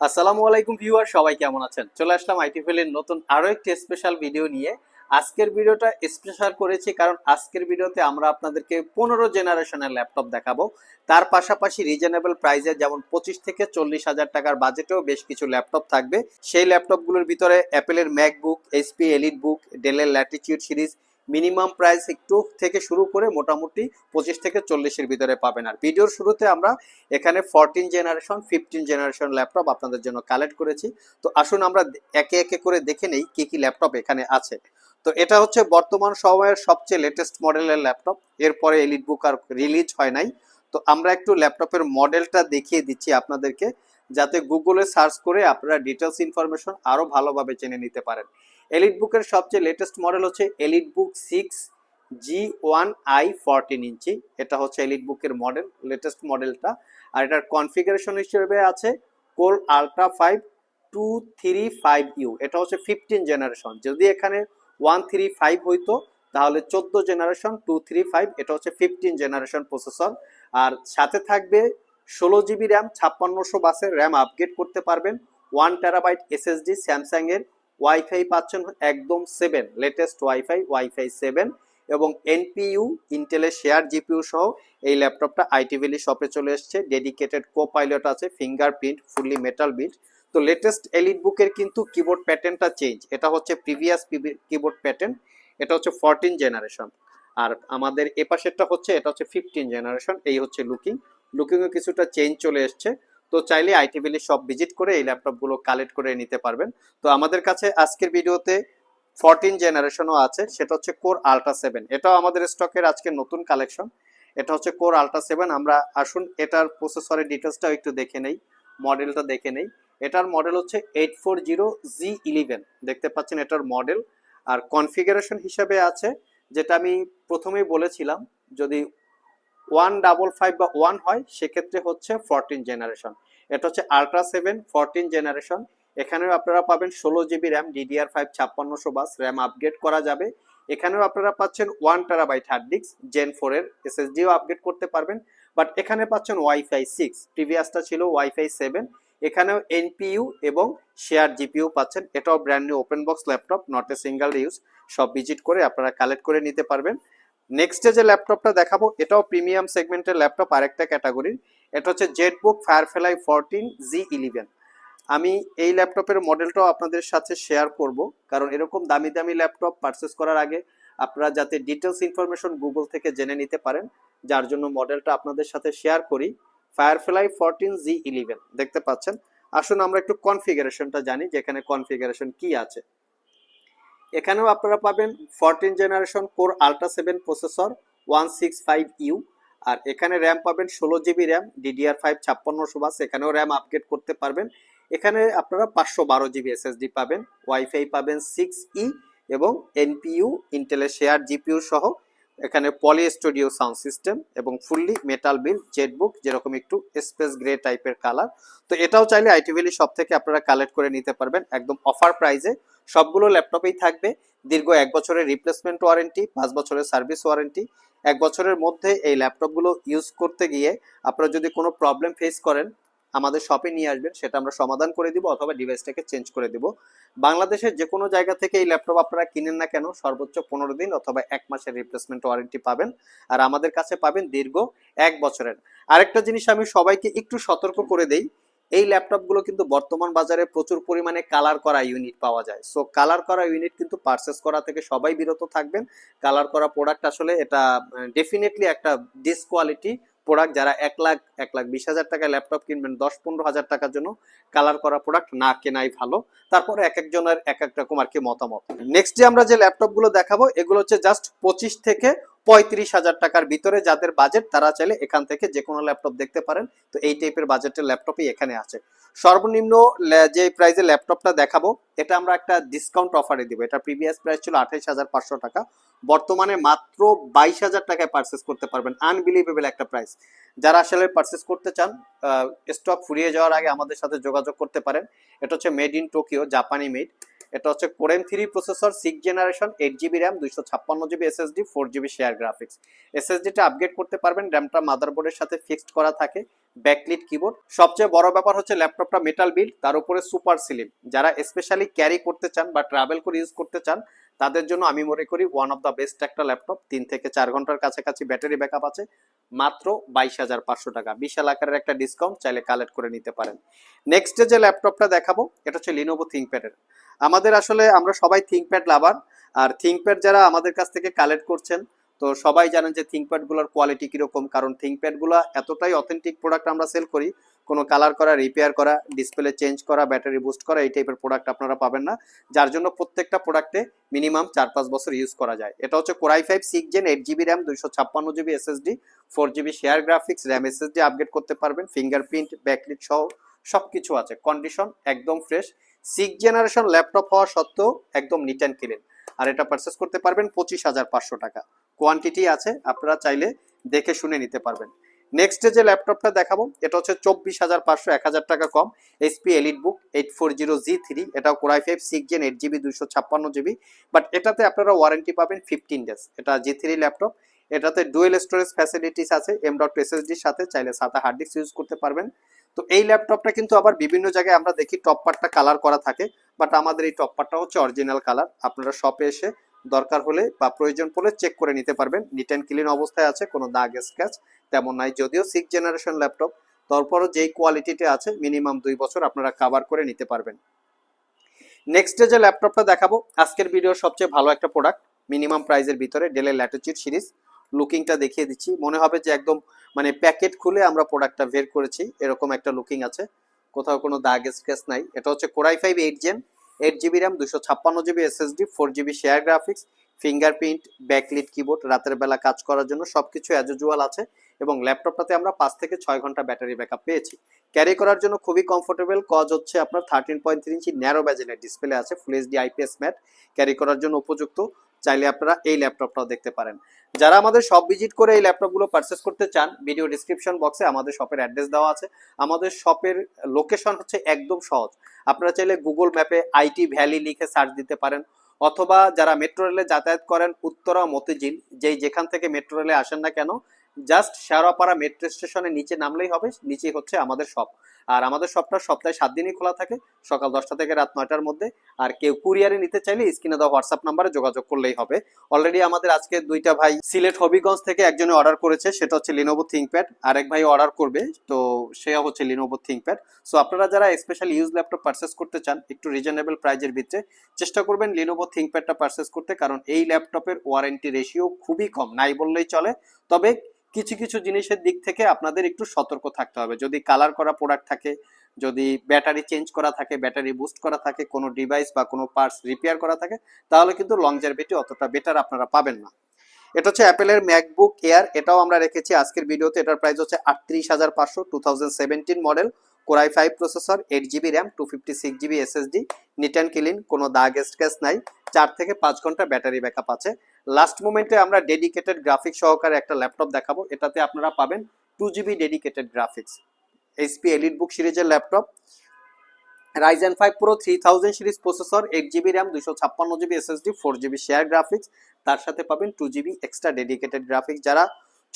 আসসালামু আলাইকুম ভিউয়ার, সবাই কেমন আছেন? চলে আসলাম আইটি ফেলের নতুন আরও একটি স্পেশাল ভিডিও নিয়ে। আজকের ভিডিওটা স্পেশাল করেছি কারণ আজকের ভিডিওতে আমরা আপনাদেরকে পনেরো জেনারেশনের ল্যাপটপ দেখাবো। তার পাশাপাশি রিজনেবল প্রাইসে যেমন পঁচিশ থেকে চল্লিশ হাজার টাকার বাজেটেও বেশ কিছু ল্যাপটপ থাকবে। সেই ল্যাপটপগুলোর ভিতরে অ্যাপেলের ম্যাকবুক এইচপি এলিট বুক ডেলের ল্যাটিচিউড সিরিজ মিনিমাম প্রাইস একটু থেকে শুরু করে মোটামুটি পঁচিশ থেকে চল্লিশের ভিতরে পাবেন। আর ভিডিওর শুরুতে আমরা এখানে fourteen generation fifteen generation laptop আপনাদের জন্য কালেক্ট করেছি। তো আসুন আমরা একে একে করে দেখে নেই কি কি ল্যাপটপ এখানে আছে। তো এটা হচ্ছে বর্তমান সময়ের সবচেয়ে লেটেস্ট মডেলের ল্যাপটপ এরপরে এলিট বুক আর রিলিজ হয় নাই। তো আমরা একটু ল্যাপটপের মডেলটা দেখিয়ে দিচ্ছি আপনাদেরকে। যাতে গুগলে সার্চ করে আপনারা ডিটেলস ইনফরমেশন আরও ভালোভাবে জেনে নিতে পারেন। এলিট বুকের সবচেয়ে লেটেস্ট মডেল হচ্ছে EliteBook six G one I fourteen inch. এটা হচ্ছে এলিট বুকের মডেল লেটেস্ট মডেলটা আর এটার কনফিগারেশন হিসেবে আছে core ultra five two three five U এটা হচ্ছে ফিফটিন জেনারেশন যদি এখানে ওয়ান থ্রি ফাইভ হইতো, তাহলে চোদ্দ জেনারেশন টু থ্রি ফাইভ এটা হচ্ছে ফিফটিন জেনারেশন প্রসেসর আর সাথে থাকবে ষোলো জিবি র্যাম ছাপ্পান্নশো বাসের র্যাম আপগ্রেড করতে পারবেন। ওয়ান টেরাবাইট এসএসডি স্যামসাং এর ওয়াইফাই পাচ্ছেন একদম seven latest WiFi WiFi seven এবং এনপিইউ ইন্টেলের শেয়ার জিপিইউ সহ এই ল্যাপটপটা আইটি ভ্যালি শপে চলে এসছে। ডেডিকেটেড কো পাইলট আছে ফিঙ্গারপ্রিন্ট ফুললি মেটাল বিট তো লেটেস্ট এলিট বুকের কিন্তু কিবোর্ড প্যাটার্নটা চেঞ্জ এটা হচ্ছে প্রিভিয়াস কিবোর্ড প্যাটার্ন এটা হচ্ছে ফোরটিন জেনারেশন আর আমাদের এ পাশেরটা হচ্ছে, এটা হচ্ছে ফিফটিন জেনারেশন এই হচ্ছে লুকিং লুকিংয়ে কিছুটা চেঞ্জ চলে এসছে। তো চাইলে আইটি সব ভিজিট করে এই ল্যাপটপগুলো কালেক্ট করে নিতে পারবেন। তো আমাদের কাছে আজকের ভিডিওতে ফরটিন জেনারেশনও আছে, সেটা হচ্ছে কোর আলট্রা সেভেন এটাও আমাদের স্টকের আজকে নতুন কালেকশন এটা হচ্ছে কোর আলট্রা সেভেন আমরা আসুন এটার প্রসেসরের ডিটেলসটাও একটু দেখে নেই মডেলটা দেখে নেই। এটার মডেল হচ্ছে eight four zero G eleven দেখতে পাচ্ছেন এটার মডেল আর কনফিগারেশন হিসাবে আছে, যেটা আমি প্রথমেই বলেছিলাম, যদি ওয়ান ডাবল ফাইভ বা ওয়ান হয়, সেক্ষেত্রে হচ্ছে ফোরটিন জেনারেশন এটা হচ্ছে আলট্রা সেভেন ফোরটিন জেনারেশন এখানেও আপনারা পাবেন ষোলো জিবি র্যাম ডিডিআর ফাইভ ছাপ্পান্নশো বাস র্যাম আপগ্রেড করা যাবে। এখানেও আপনারা পাচ্ছেন one terabyte hard disk gen ফোরের এসএসডিও আপগ্রেড করতে পারবেন। বাট এখানে পাচ্ছেন ওয়াইফাই সিক্স প্রিভিয়াসটা ছিল ওয়াইফাই সেভেন এখানেও এনপিইউ এবং শেয়ার জিপিইউ পাচ্ছেন। এটাও brand new open box laptop not a single use সব ভিজিট করে আপনারা কালেক্ট করে নিতে পারবেন। নেক্সটে যে ল্যাপটপটা দেখাবো, এটাও প্রিমিয়াম সেগমেন্টের ল্যাপটপ আরেকটা ক্যাটাগরির এটা হচ্ছে ZBook Firefly fourteen G eleven আমি এই ল্যাপটপের মডেলটাও আপনাদের সাথে শেয়ার করব, কারণ এরকম দামি দামি ল্যাপটপ পারচেস করার আগে আপনারা যাতে ডিটেলস ইনফরমেশন গুগল থেকে জেনে নিতে পারেন, যার জন্য মডেলটা আপনাদের সাথে শেয়ার করি। ফায়ারফ্লাই ফোরটিন জি ইলেভেন দেখতে পাচ্ছেন? আসুন আমরা একটু কনফিগারেশনটা জানি, যেখানে কনফিগারেশন কি আছে। এখানেও আপনারা পাবেন fourteen generation core ultra seven processor one six five U আর এখানে র্যাম পাবেন ষোলো জিবি র্যাম ডিডিআর ফাইভ ছাপ্পান্নশো বাস, এখানেও র্যাম আপগ্রেড করতে পারবেন। এখানে আপনারা পাঁচশো বারো জিবি এসএসডি পাবেন ওয়াইফাই পাবেন সিক্স ই এবং এনপিইউ ইন্টেলের শেয়ার জিপিউ সহ এখানে পলি স্টুডিও সাউন্ড সিস্টেম এবং ফুললি মেটাল বিল জেটবুক যেরকম একটু স্পেস গ্রে টাইপের কালার তো এটাও চাইলে আইটি সব থেকে আপনারা কালেক্ট করে নিতে পারবেন একদম অফার প্রাইজে সবগুলো ল্যাপটপেই থাকবে, দীর্ঘ এক বছরের রিপ্লেসমেন্ট ওয়ারেন্টি পাঁচ বছরের সার্ভিস ওয়ারেন্টি এক বছরের মধ্যে এই ল্যাপটপগুলো ইউজ করতে গিয়ে আপনারা যদি কোনো প্রবলেম ফেস করেন আমাদের শপে নিয়ে আসবেন, সেটা আমরা সমাধান করে দিব অথবা ডিভাইসটাকে চেঞ্জ করে দিব। বাংলাদেশের যে কোনো জায়গা থেকে এই ল্যাপটপ আপনারা কিনেন না কেন, সর্বোচ্চ পনেরো দিন অথবা এক মাসের রিপ্লেসমেন্ট ওয়ারেন্টি পাবেন। আর আমাদের কাছে পাবেন দীর্ঘ এক বছরের। আরেকটা জিনিস আমি সবাইকে একটু সতর্ক করে দেই, এই ল্যাপটপগুলো কিন্তু বর্তমান বাজারে প্রচুর পরিমাণে কালার করা ইউনিট পাওয়া যায়। সো কালার করা ইউনিট কিন্তু পারচেস করা থেকে সবাই বিরত থাকবেন। কালার করা প্রোডাক্ট আসলে এটা ডেফিনেটলি একটা ডিসকোয়ালিটি প্রোডাক্ট যারা এক লাখ এক লাখ বিশ হাজার টাকায় ল্যাপটপ কিনবেন, দশ পনেরো হাজার টাকার জন্য কালার করা প্রোডাক্ট না কেনাই ভালো। তারপরে এক একজনের এক এক রকম আর কি মতামত। নেক্সট যে আমরা যে ল্যাপটপগুলো দেখাবো, এগুলো হচ্ছে জাস্ট পঁচিশ থেকে পঁয়ত্রিশ হাজার টাকার ভিতরে যাদের বাজেট তারা চাইলে এখান থেকে যে কোনো ল্যাপটপ দেখতে পারেন। তো এই টাইপের বাজেটের ল্যাপটপই এখানে আছে। সর্বনিম্ন যে প্রাইসে ল্যাপটপটা দেখাবো, এটা আমরা একটা ডিসকাউন্ট অফারে দিব। এটা প্রিভিয়াস প্রাইস ছিল আঠাইশ হাজার পাঁচশো টাকা। বর্তমানে মাত্র বাইশ হাজার টাকায় পারচেস করতে পারবেন। আনবিলিভেবল একটা প্রাইস যারা আসলে পারচেস করতে চান স্টক ফুরিয়ে যাওয়ার আগে আমাদের সাথে যোগাযোগ করতে পারেন। এটা হচ্ছে মেড ইন টোকিও জাপানি মেড এটা হচ্ছে core i three processor six generation eight GB RAM দুইশো ছাপ্পান্ন GB SSD four GB share graphics এসএসডিটা upgrade করতে পারবেন। র্যামটা মাদারবোর্ডের সাথে ফিক্সড করা থাকে। ব্যাকলিট কিবোর্ড সবচেয়ে বড় ব্যাপার হচ্ছে ল্যাপটপটা মেটাল বিল্ড তার উপরে সুপার সিলিম যারা স্পেশালি ক্যারি করতে চান বা ট্রাভেল করে ইউজ করতে চান তাদের জন্য আমি মনে করি ওয়ান অফ দ্য বেস্ট একটা ল্যাপটপ তিন থেকে চার ঘণ্টার কাছাকাছি ব্যাটারি ব্যাকআপ আছে, মাত্র বাইশ হাজার পাঁচশো টাকা। বিশাল আকারের একটা ডিসকাউন্ট চাইলে কালেক্ট করে নিতে পারেন। নেক্সট যে ল্যাপটপটা দেখাবো, এটা হচ্ছে লিনোভো থিঙ্কপ্যাডের আমাদের আসলে, আমরা সবাই থিঙ্কপ্যাড লাভার আর থিঙ্কপ্যাড যারা আমাদের কাছ থেকে কালেক্ট করছেন তো সবাই জানেন যে থিঙ্কপ্যাডগুলোর কোয়ালিটি কীরকম, কারণ থিঙ্কপ্যাডগুলো এতটাই অথেন্টিক প্রোডাক্ট আমরা সেল করি, কোনো কালার করা রিপেয়ার করা ডিসপ্লে চেঞ্জ করা ব্যাটারি বুস্ট করা, এই টাইপের প্রোডাক্ট আপনারা পাবেন না, যার জন্য প্রত্যেকটা প্রোডাক্টে মিনিমাম চার পাঁচ বছর ইউজ করা যায়। এটা হচ্ছে core i five six gen eight GB RAM দুইশো ছাপ্পান্ন GB SSD four GB share graphics RAM SSD upgrade করতে পারবেন ফিঙ্গারপ্রিন্ট ব্যাকলিট সহ সব কিছু আছে কন্ডিশন একদম ফ্রেশ সিক্স জেনারেশন ল্যাপটপ হওয়া সত্ত্বেও একদম নিট অ্যান্ড ক্লিন আর এটা পারচেস করতে পারবেন পঁচিশ হাজার পাঁচশো টাকা। কোয়ান্টিটি আছে, আপনারা চাইলে দেখে শুনে নিতে পারবেন। নেক্সট যে ল্যাপটপটা দেখাবো, এটা হচ্ছে চব্বিশ হাজার পাঁচশো, এক হাজার টাকা কম। HP EliteBook eight four zero G three এটাও core i five six gen eight GB দুশো ছাপ্পান্ন জিবি বাট এটাতে আপনারা ওয়ারেন্টি পাবেন ফিফটিন ডেজ এটা জি থ্রি ল্যাপটপ। এটাতে ডুয়েল স্টোরেজ ফ্যাসিলিটিস আছে এম ডট এসএসডির সাথে, চাইলে সাথে হার্ড ডিস্ক ইউজ করতে পারবেন। তো এই ল্যাপটপটা কিন্তু আবার বিভিন্ন জায়গায় আমরা দেখি টপ পার্টটা কালার করা থাকে। বাট আমাদের এই টপ পার্টটা হচ্ছে অরিজিনাল কালার আপনারা শপে এসে দরকার হলে বা প্রয়োজন পড়লে চেক করে নিতে পারবেন। নিট অ্যান্ড ক্লিন অবস্থায় আছে, কোনো দাগ স্ক্র্যাচ তেমন নাই। যদিও সিক্স জেনারেশন ল্যাপটপ তারপরও যেই কোয়ালিটিতে আছে মিনিমাম দুই বছর আপনারা কাভার করে নিতে পারবেন। নেক্সট যে ল্যাপটপটা দেখাবো, আজকের ভিডিওর সবচেয়ে ভালো একটা প্রোডাক্ট মিনিমাম প্রাইসের ভিতরে ডেলের ল্যাটিচিউড সিরিজ লুকিংটা দেখিয়ে দিচ্ছি। মনে হবে যে একদম মানে প্যাকেট খুলে আমরা প্রোডাক্টটা বের করেছি, এরকম একটা লুকিং আছে। কোথাও কোনো দাগ স্ক্র্যাচ নাই। এটা হচ্ছে core i five eight gen eight GB RAM দুশো ছাপ্পান্ন GB SSD four GB share graphics fingerprint backlit keyboard রাতের বেলা কাজ করার জন্য সব কিছু অ্যাজুজুয়াল আছে এবং ল্যাপটপটাতে আমরা পাঁচ থেকে ছয় ঘণ্টা ব্যাটারি ব্যাকআপ পেয়েছি। ক্যারি করার জন্য খুবই কমফোর্টেবল কজ হচ্ছে আপনার thirteen point three inch narrow ব্যাজেনের display আছে full HD IPS matte carry করার জন্য উপযুক্ত। চাইলে আপনারা এই ল্যাপটপটাও দেখতে পারেন। যারা আমাদের শপ ভিজিট করে এই ল্যাপটপগুলো পারচেস করতে চান ভিডিও ডিসক্রিপশন বক্সে আমাদের শপের অ্যাড্রেস দেওয়া আছে। আমাদের শপের লোকেশন হচ্ছে একদম সহজ। আপনারা চাইলে গুগল ম্যাপে আইটি ভ্যালি লিখে সার্চ দিতে পারেন। অথবা যারা মেট্রো রেলে যাতায়াত করেন, উত্তরা মতিঝিল, যেই যেখান থেকে মেট্রো রেলে আসেন না কেন জাস্ট শেয়ারাপাড়া মেট্রো স্টেশনের নিচে নামলেই হবে, নিচেই হচ্ছে আমাদের শপ আর আমাদের শপটা সপ্তাহে সাত দিনই খোলা থাকে, সকাল দশটা থেকে রাত নয়টার মধ্যে। আর কেউ কুরিয়ারে নিতে চাইলে স্ক্রিনে দেওয়া হোয়াটসঅ্যাপ নাম্বারে যোগাযোগ করলেই হবে। অলরেডি আমাদের আজকে দুইটা ভাই সিলেট হবিগঞ্জ থেকে একজনে অর্ডার করেছে, সেটা হচ্ছে লিনোভো থিঙ্কপ্যাড আরেক ভাই অর্ডার করবে, তো সে হচ্ছে লিনোভো থিঙ্কপ্যাড সো আপনারা যারা স্পেশাল ইউজ ল্যাপটপ পারচেস করতে চান, একটু রিজনেবল প্রাইজের ভিতরে, চেষ্টা করবেন লিনোভো থিঙ্কপ্যাডটা পারচেস করতে, কারণ এই ল্যাপটপের ওয়ারেন্টি রেশিও খুবই কম, নাই বললেই চলে। তবে কিছু কিছু জিনিসের দিক থেকে আপনাদের একটু সতর্ক থাকতে হবে। যদি কালার করা প্রোডাক্ট থাকে, যদি ব্যাটারি চেঞ্জ করা থাকে ব্যাটারি বুস্ট করা থাকে, কোনো ডিভাইস বা কোনো পার্টস রিপেয়ার করা থাকে, তাহলে কিন্তু লং লংজারভিটি অতটা বেটার আপনারা পাবেন না। এটা হচ্ছে অ্যাপেলের ম্যাকবুক এয়ার এটাও আমরা রেখেছি আজকের ভিডিওতে এটার প্রাইস হচ্ছে আটত্রিশ হাজার পাঁচশো two model core i five processor eight GB RAM two fifty six GB SSD neat and clean কোনো দাগ স্ক্যাচ নাই। চার থেকে পাঁচ ঘণ্টা ব্যাটারি ব্যাকআপ আছে। লাস্ট মোমেন্টে আমরা ডেডিকেটেড গ্রাফিক্স সহকারে একটা ল্যাপটপ দেখাবো। এটাতে আপনারা পাবেন two GB dedicated graphics HP EliteBook সিরিজের laptop Ryzen five pro three thousand series processor eight GB RAM দুশো ছাপ্পান্ন GB SSD four GB share graphics তার সাথে পাবেন two GB extra dedicated graphics যারা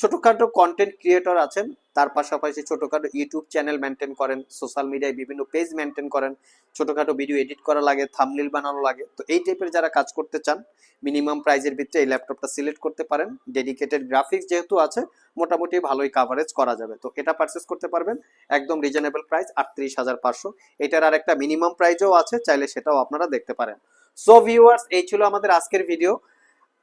ছোটখাটো কন্টেন্ট ক্রিয়েটর আছেন, তার পাশাপাশি ছোটখাটো ইউটিউব চ্যানেল মেনটেন করেন সোশ্যাল মিডিয়ায় বিভিন্ন পেজ মেনটেন করেন, ছোটখাটো ভিডিও এডিট করা লাগে থামলিল বানানো লাগে। তো এই টাইপের যারা কাজ করতে চান মিনিমাম প্রাইজের ভিতরে এই ল্যাপটপটা সিলেক্ট করতে পারেন। ডেডিকেটেড গ্রাফিক্স যেহেতু আছে, মোটামুটি ভালোই কাভারেজ করা যাবে। তো এটা পারচেস করতে পারবেন, একদম রিজনেবল প্রাইস আটত্রিশ হাজার পাঁচশো। এটার আর একটা মিনিমাম প্রাইজও আছে, চাইলে সেটাও আপনারা দেখতে পারেন। সো ভিউয়ার্স এই ছিল আমাদের আজকের ভিডিও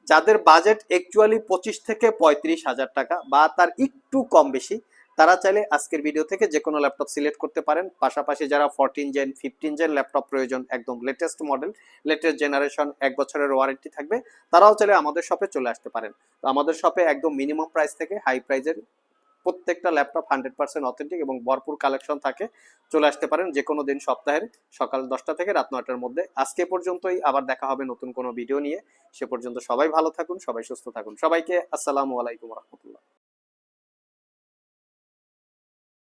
যাদের বাজেট অ্যাকচুয়ালি পঁচিশ থেকে পঁয়ত্রিশ হাজার টাকা বা তার একটু কম বেশি, তারা চাইলে আজকের ভিডিও থেকে যে কোনো ল্যাপটপ সিলেক্ট করতে পারেন। পাশাপাশি যারা fourteen gen fifteen gen laptop প্রয়োজন, একদম লেটেস্ট মডেল লেটেস্ট জেনারেশন এক বছরের ওয়ারেন্টি থাকবে, তারাও চাইলে আমাদের শপে চলে আসতে পারেন। তো আমাদের শপে একদম মিনিমাম প্রাইস থেকে হাই প্রাইজের প্রত্যেকটা ল্যাপটপ হান্ড্রেড পার্সেন্ট অথেন্টিক এবং ভরপুর কালেকশন থাকে। চলে আসতে পারেন যে কোনো দিন সপ্তাহের সকাল দশটা থেকে রাত নয়টার মধ্যে। আজকে পর্যন্তই, আবার দেখা হবে নতুন কোনো ভিডিও নিয়ে। সে পর্যন্ত সবাই ভালো থাকুন, সবাই সুস্থ থাকুন। সবাইকে আসসালামু আলাইকুম রহমতুল্লাহ।